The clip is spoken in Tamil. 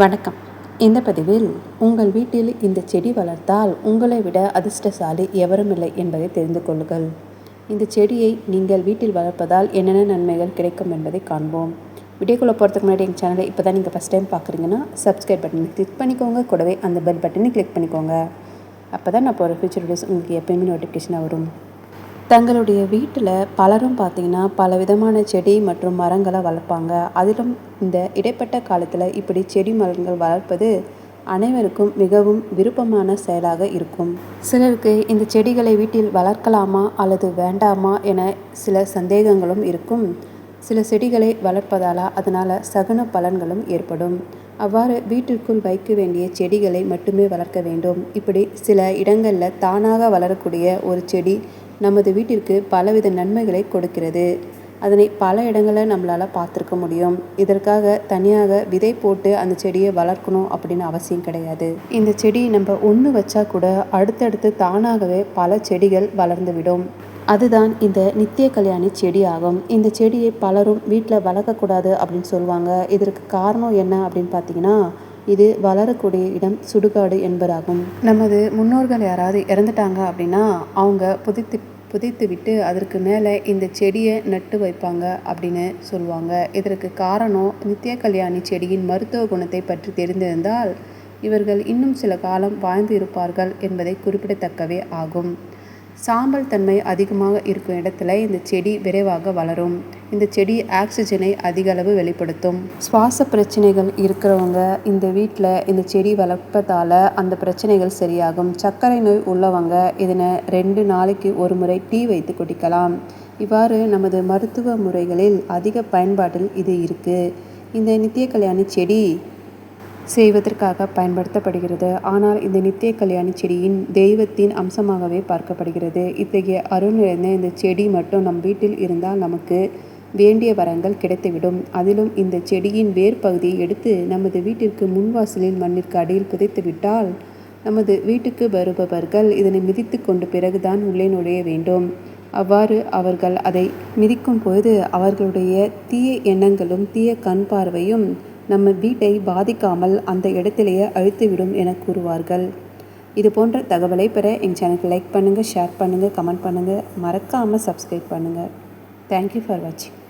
வணக்கம். இந்த பதிவில் உங்கள் வீட்டில் இந்த செடி வளர்த்தால் உங்களை விட அதிர்ஷ்டசாலி எவருமில்லை என்பதை தெரிந்து கொள்ளுங்கள். இந்த செடியை நீங்கள் வீட்டில் வளர்ப்பதால் என்னென்ன நன்மைகள் கிடைக்கும் என்பதை காண்போம். வீடியோக்குள்ளே போகிறதுக்கு முன்னாடி எங்கள் சேனலை இப்போ தான் நீங்கள் ஃபஸ்ட் டைம் பார்க்குறீங்கன்னா சப்ஸ்கிரைப் பட்டனை கிளிக் பண்ணிக்கோங்க. கூடவே அந்த பெல் பட்டனை கிளிக் பண்ணிக்கோங்க. அப்போ தான் நான் போகிற ஃபியூச்சர் வீடியோஸ் உங்களுக்கு எப்பயுமே நோட்டிஃபிகேஷனாக வரும். தங்களுடைய வீட்டில் பலரும் பார்த்திங்கன்னா பல விதமான செடி மற்றும் மரங்களை வளர்ப்பாங்க. அதிலும் இந்த இடைப்பட்ட காலத்தில் இப்படி செடி மரங்கள் வளர்ப்பது அனைவருக்கும் மிகவும் விருப்பமான செயலாக இருக்கும். சிலருக்கு இந்த செடிகளை வீட்டில் வளர்க்கலாமா அல்லது வேண்டாமா என சில சந்தேகங்களும் இருக்கும். சில செடிகளை வளர்ப்பதால் அதனால் சகுன பலன்களும் ஏற்படும். அவ்வாறு வீட்டிற்குள் வைக்க வேண்டிய செடிகளை மட்டுமே வளர்க்க வேண்டும். இப்படி சில இடங்களில் தானாக வளரக்கூடிய ஒரு செடி நமது வீட்டிற்கு பலவித நன்மைகளை கொடுக்கிறது. அதனை பல இடங்களில் நம்மளால் பார்த்துருக்க முடியும். இதற்காக தனியாக விதை போட்டு அந்த செடியை வளர்க்கணும் அப்படின்னு அவசியம் கிடையாது. இந்த செடி நம்ம ஒன்று வச்சா கூட அடுத்தடுத்து தானாகவே பல செடிகள் வளர்ந்துவிடும். அதுதான் இந்த நித்திய கல்யாணி செடி ஆகும். இந்த செடியை பலரும் வீட்டில் வளர்க்கக்கூடாது அப்படின்னு சொல்லுவாங்க. இதற்கு காரணம் என்ன அப்படின்னு பார்த்தீங்கன்னா இது வளரக்கூடிய இடம் சுடுகாடு என்பதாகும். நமது முன்னோர்கள் யாராவது இறந்துட்டாங்க அப்படின்னா அவங்க புதித்து புதைத்து விட்டு அதற்கு மேலே இந்த செடியை நட்டு வைப்பாங்க அப்படின்னு சொல்லுவாங்க. இதற்கு காரணம் நித்திய கல்யாணி செடியின் மருத்துவ குணத்தை பற்றி தெரிந்திருந்தால் இவர்கள் இன்னும் சில காலம் வாழ்ந்து இருப்பார்கள் என்பதை குறிப்பிடத்தக்கவே ஆகும். சாம்பல் தன்மை அதிகமாக இருக்கும் இடத்துல இந்த செடி விரைவாக வளரும். இந்த செடி ஆக்சிஜனை அதிக அளவு வெளிப்படுத்தும். சுவாச பிரச்சனைகள் இருக்கிறவங்க இந்த வீட்டில் இந்த செடி வளர்ப்பதால் அந்த பிரச்சனைகள் சரியாகும். சர்க்கரை நோய் உள்ளவங்க இதனை ரெண்டு நாளைக்கு ஒரு முறை டீ வைத்து குடிக்கலாம். இவ்வாறு நமது மருத்துவ முறைகளில் அதிக பயன்பாட்டில் இது இருக்குது இந்த நித்திய கல்யாணி செடி செய்வதற்காக பயன்படுத்தப்படுகிறது. ஆனால் இந்த நித்திய கல்யாணி செடியின் தெய்வத்தின் அம்சமாகவே பார்க்கப்படுகிறது. இத்தகைய அருள் நிறைந்த இந்த செடி மட்டும் நம் வீட்டில் இருந்தால் நமக்கு வேண்டிய வரங்கள் கிடைத்துவிடும். அதிலும் இந்த செடியின் வேர் பகுதியை எடுத்து நமது வீட்டிற்கு முன்வாசலில் மண்ணிற்கு அடியில் புதைத்துவிட்டால் நமது வீட்டுக்கு வருபவர்கள் இதனை மிதித்து கொண்டு பிறகுதான் உள்ளே நுழைய வேண்டும். அவ்வாறு அவர்கள் அதை மிதிக்கும் பொழுது அவர்களுடைய தீய எண்ணங்களும் தீய கண் பார்வையும் நம்ம வீட்டை பாதிக்காமல் அந்த இடத்திலேயே அழித்துவிடும் என கூறுவார்கள். இது போன்ற தகவலை பெற எங்கள் சேனலுக்கு லைக் பண்ணுங்கள் ஷேர் பண்ணுங்கள் கமெண்ட் பண்ணுங்கள் மறக்காமல் சப்ஸ்கிரைப் பண்ணுங்கள் தேங்க்யூ ஃபார் வாட்சிங்